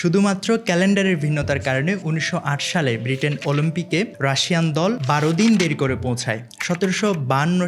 শুধুমাত্র ক্যালেন্ডারের ভিন্নতার কারণে উনিশশো আট সালে ব্রিটেন অলিম্পিকে রাশিয়ান দল বারো দিন দেরি করে পৌঁছায়। সতেরোশো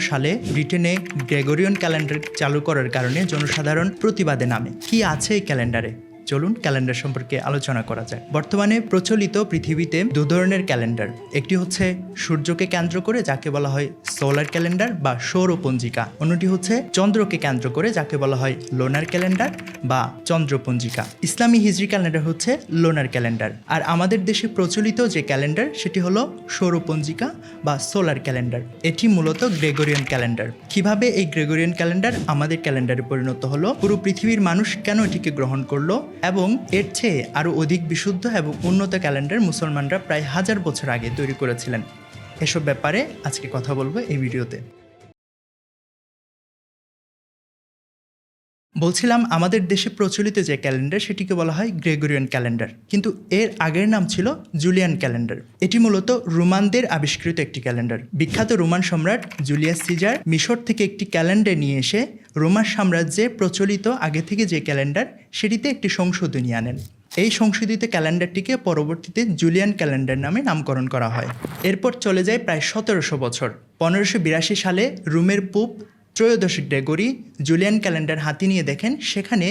সালে ব্রিটেনে গ্রেগরিয়ন ক্যালেন্ডার চালু করার কারণে জনসাধারণ প্রতিবাদে নামে। কি আছে এই ক্যালেন্ডারে? চলুন ক্যালেন্ডার সম্পর্কে আলোচনা করা যায় বর্তমানে প্রচলিত পৃথিবীতে দু ধরনের ক্যালেন্ডার। একটি হচ্ছে সূর্যকে কেন্দ্র করে, যাকে বলা হয় সোলার ক্যালেন্ডার বা সৌর সৌরপঞ্জিকা অন্যটি হচ্ছে চন্দ্রকে কেন্দ্র করে, যাকে বলা হয় লোনার ক্যালেন্ডার বা চন্দ্রপঞ্জিকা ইসলামী হিজরি ক্যালেন্ডার হচ্ছে লোনার ক্যালেন্ডার। আর আমাদের দেশে প্রচলিত যে ক্যালেন্ডার, সেটি হলো সৌরপঞ্জিকা বা সোলার ক্যালেন্ডার। এটি মূলত গ্রেগরিয়ান ক্যালেন্ডার। কীভাবে এই গ্রেগরিয়ান ক্যালেন্ডার আমাদের ক্যালেন্ডারে পরিণত হলো? পুরো পৃথিবীর মানুষ কেন এটিকে গ্রহণ করল? এবং এর চেয়ে আরও অধিক বিশুদ্ধ এবং উন্নত ক্যালেন্ডার মুসলমানরা প্রায় হাজার বছর আগে তৈরি করেছিলেন। এসব ব্যাপারে আজকে কথা বলব এই ভিডিওতে। বলছিলাম, আমাদের দেশে প্রচলিত যে ক্যালেন্ডার, সেটিকে বলা হয় গ্রেগরিয়ান ক্যালেন্ডার। কিন্তু এর আগের নাম ছিল জুলিয়ান ক্যালেন্ডার। এটি মূলত রোমানদের আবিষ্কৃত একটি ক্যালেন্ডার। বিখ্যাত রোমান সম্রাট জুলিয়াস সিজার মিশর থেকে একটি ক্যালেন্ডার নিয়ে এসে রোমান সাম্রাজ্যে প্রচলিত আগে থেকে যে ক্যালেন্ডার, সেটিতে একটি সংশোধনী আনেন। এই সংশোধিত ক্যালেন্ডারটিকে পরবর্তীতে জুলিয়ান ক্যালেন্ডার নামে নামকরণ করা হয়। এরপর চলে যায় প্রায় সতেরোশো বছর। পনেরোশো বিরাশি সালে রোমের পুপ ত্রয়োদশ গ্রেগরি জুলিয়ান ক্যালেন্ডার হাতি নিয়ে দেখেন সেখানে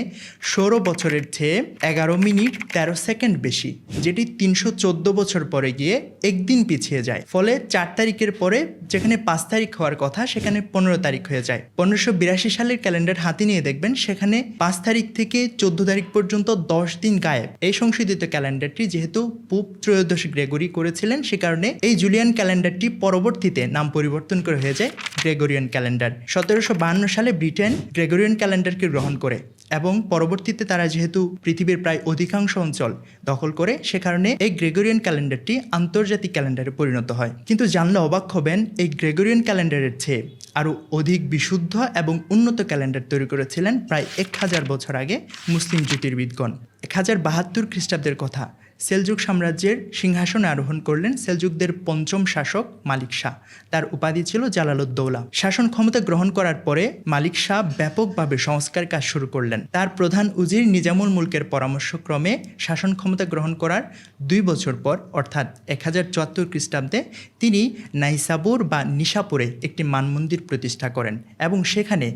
ষোলো বছরের চেয়ে এগারো মিনিট তেরো সেকেন্ড বেশি, যেটি তিনশো চোদ্দ বছর পরে গিয়ে একদিন পিছিয়ে যায়। ফলে চার তারিখের পরে যেখানে পাঁচ তারিখ হওয়ার কথা, সেখানে পনেরো তারিখ হয়ে যায়। পনেরোশো বিরাশি সালের ক্যালেন্ডার হাতি নিয়ে দেখবেন, সেখানে পাঁচ তারিখ থেকে চোদ্দ তারিখ পর্যন্ত দশ দিন গায়েব। এই সংশোধিত ক্যালেন্ডারটি যেহেতু পুপ ত্রয়োদশ গ্রেগরি করেছিলেন, সে কারণে এই জুলিয়ান ক্যালেন্ডারটি পরবর্তীতে নাম পরিবর্তন করে হয়ে যায় গ্রেগরিয়ান ক্যালেন্ডার। সতেরোশো বাহান্ন সালে ব্রিটেন গ্রেগরিয়ান ক্যালেন্ডারকে গ্রহণ করে এবং পরবর্তীতে তারা যেহেতু পৃথিবীর প্রায় অধিকাংশ অঞ্চল দখল করে, সে কারণে এই গ্রেগরিয়ান ক্যালেন্ডারটি আন্তর্জাতিক ক্যালেন্ডারে পরিণত হয়। কিন্তু জানলে অবাক হবেন, এই গ্রেগরিয়ান ক্যালেন্ডারের চেয়ে আরও অধিক বিশুদ্ধ এবং উন্নত ক্যালেন্ডার তৈরি করেছিলেন প্রায় এক হাজার বছর আগে মুসলিম জ্যোতির্বিদগণ। এক হাজার বাহাত্তর খ্রিস্টাব্দের কথা। সেলজুক সাম্রাজ্যের সিংহাসনে আরোহণ করলেন সেলজুকদের পঞ্চম শাসক মালিক শাহ। তার উপাধি ছিল জালালুদ্দৌলা শাসন ক্ষমতা গ্রহণ করার পরে মালিক শাহ ব্যাপকভাবে সংস্কার কাজ শুরু করলেন। তার প্রধান উজির নিজামুল মুলকের পরামর্শক্রমে শাসন ক্ষমতা গ্রহণ করার দুই বছর পর, অর্থাৎ এক হাজার চুয়াত্তর খ্রিস্টাব্দে, তিনি নাইসাবুর বা নিশাপুরে একটি মানমন্দির প্রতিষ্ঠা করেন এবং সেখানে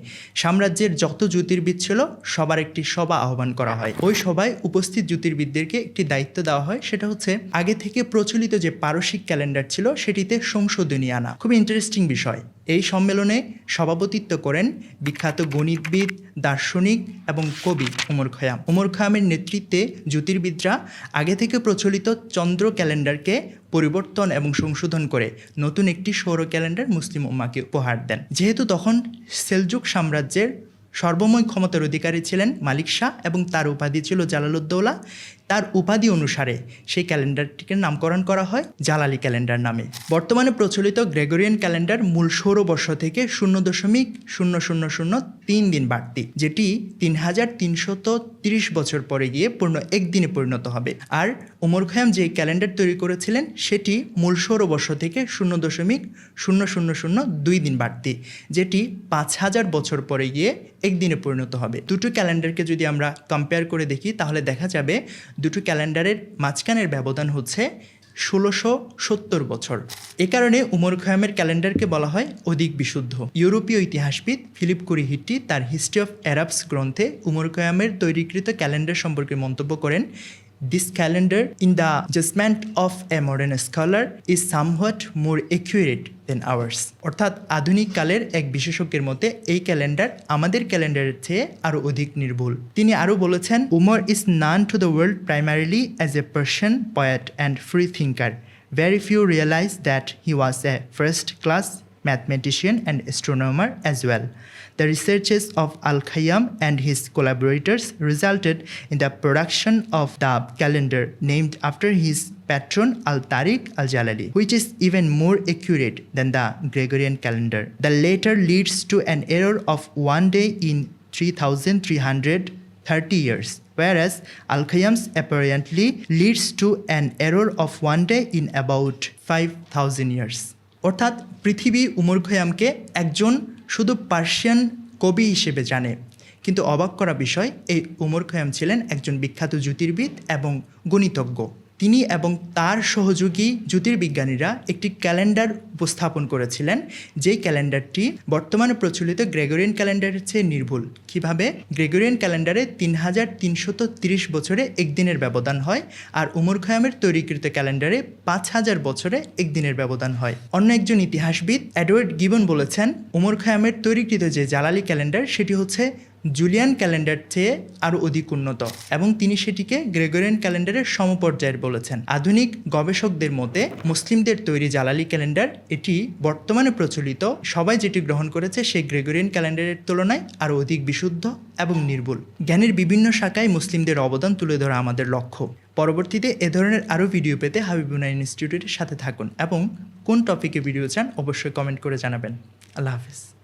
সাম্রাজ্যের যত জ্যোতির্বিদ ছিল, সবার একটি সভা আহ্বান করা হয়। ওই সভায় উপস্থিত জ্যোতির্বিদদেরকে একটি দায়িত্ব দেওয়া হয়, সেটা হচ্ছে আগে থেকে প্রচলিত যে পারসিক ক্যালেন্ডার ছিল, সেটিতে সংশোধনী আনা খুব ইন্টারেস্টিং বিষয়। এই সম্মেলনে সভাপতিত্ব করেন বিখ্যাত গণিতবিদ, দার্শনিক এবং কবি উমর খয়াম। উমর খয়ামের নেতৃত্বে জ্যোতির্বিদরা আগে থেকে প্রচলিত চন্দ্র ক্যালেন্ডারকে পরিবর্তন এবং সংশোধন করে নতুন একটি সৌর ক্যালেন্ডার মুসলিম উম্মাকে উপহার দেন। যেহেতু তখন সেলজুক সাম্রাজ্যের সর্বময় ক্ষমতার অধিকারী ছিলেন মালিক শাহ এবং তার উপাধি ছিল জালালুদ্দৌলা তার উপাধি অনুসারে সেই ক্যালেন্ডারটিকে নামকরণ করা হয় জালালি ক্যালেন্ডার নামে। বর্তমানে প্রচলিত গ্রেগরিয়ান ক্যালেন্ডার মূল সৌরবর্ষ থেকে শূন্য দশমিক শূন্য শূন্য শূন্য তিন দিন বাড়তি, যেটি তিন হাজার তিনশত তিরিশ বছর পরে গিয়ে পূর্ণ একদিনে পরিণত হবে। আর উমর খয়াম যে ক্যালেন্ডার তৈরি করেছিলেন, সেটি মূল সৌরবর্ষ থেকে শূন্য দশমিক শূন্য শূন্য শূন্য দুই দিন বাড়তি, যেটি পাঁচ হাজার বছর পরে গিয়ে একদিনে পরিণত হবে। দুটো ক্যালেন্ডারকে যদি আমরা কম্পেয়ার করে দেখি, তাহলে দেখা যাবে দুটো ক্যালেন্ডারের মাঝখানের ব্যবধান হচ্ছে ষোলোশো সত্তর বছর। এ কারণে উমর খয়ামের ক্যালেন্ডারকে বলা হয় অধিক বিশুদ্ধ। ইউরোপীয় ইতিহাসবিদ ফিলিপ কুরি হিট্টি তার হিস্ট্রি অফ অ্যারাবস গ্রন্থে উমর খয়ামের তৈরিকৃত ক্যালেন্ডার সম্পর্কে মন্তব্য করেন This calendar, in the judgment of a modern scholar, is somewhat more accurate than ours. অর্থাৎ আধুনিক কালের এক বিশেষজ্ঞের মতে এই ক্যালেন্ডার আমাদের ক্যালেন্ডারের চেয়ে আরও অধিক নির্ভুল তিনি আরও বলেছেন Omar is known to the world primarily as a Persian poet and free thinker very few realize that he was a first class mathematician and astronomer as well. The researches of Al Khayyam and his collaborators resulted in the production of the calendar named after his patron Al Tariq Al Jalali, which is even more accurate than the Gregorian calendar. The latter leads to an error of one day in 3330 years, whereas Al Khayyam's apparently leads to an error of one day in about 5000 years. অর্থাৎ পৃথিবী উমর খৈয়ামকে একজন শুধু Persian কবি হিসেবে জানে। কিন্তু অবাক করা বিষয়, এই উমর খৈয়াম ছিলেন একজন বিখ্যাত জ্যোতির্বিদ এবং গণিতজ্ঞ। তিনি এবং তার সহযোগী জ্যোতির্বিজ্ঞানীরা একটি ক্যালেন্ডার উপস্থাপন করেছিলেন, যেই ক্যালেন্ডারটি বর্তমানে প্রচলিত গ্রেগরিয়ান ক্যালেন্ডারের চেয়ে নির্ভুল। কীভাবে? গ্রেগরিয়ান ক্যালেন্ডারে তিন হাজার তিনশত তিরিশ বছরে একদিনের ব্যবধান হয় আর উমর খয়ামের তৈরিকৃত ক্যালেন্ডারে পাঁচ হাজার বছরে একদিনের ব্যবধান হয়। অন্য একজন ইতিহাসবিদ অ্যাডওয়ার্ড গিবন বলেছেন, উমর খয়ামের তৈরিকৃত যে জালালি ক্যালেন্ডার, সেটি হচ্ছে জুলিয়ান ক্যালেন্ডার চেয়ে আরও অধিক উন্নত এবং তিনি সেটিকে গ্রেগরিয়ান ক্যালেন্ডারের সমপর্যায়ের বলেছেন। আধুনিক গবেষকদের মতে, মুসলিমদের তৈরি জালালি ক্যালেন্ডার এটি বর্তমানে প্রচলিত। সবাই যেটি গ্রহণ করেছে সেই গ্রেগরিয়ান ক্যালেন্ডারের তুলনায় আরও অধিক বিশুদ্ধ এবং নির্ভুল। জ্ঞানের বিভিন্ন শাখায় মুসলিমদের অবদান তুলে ধরা আমাদের লক্ষ্য। পরবর্তীতে এ ধরনের আরও ভিডিও পেতে হাবিবুনা ইনস্টিটিউটের সাথে থাকুন এবং কোন টপিকে ভিডিও চান অবশ্যই কমেন্ট করে জানাবেন। আল্লাহ হাফিজ।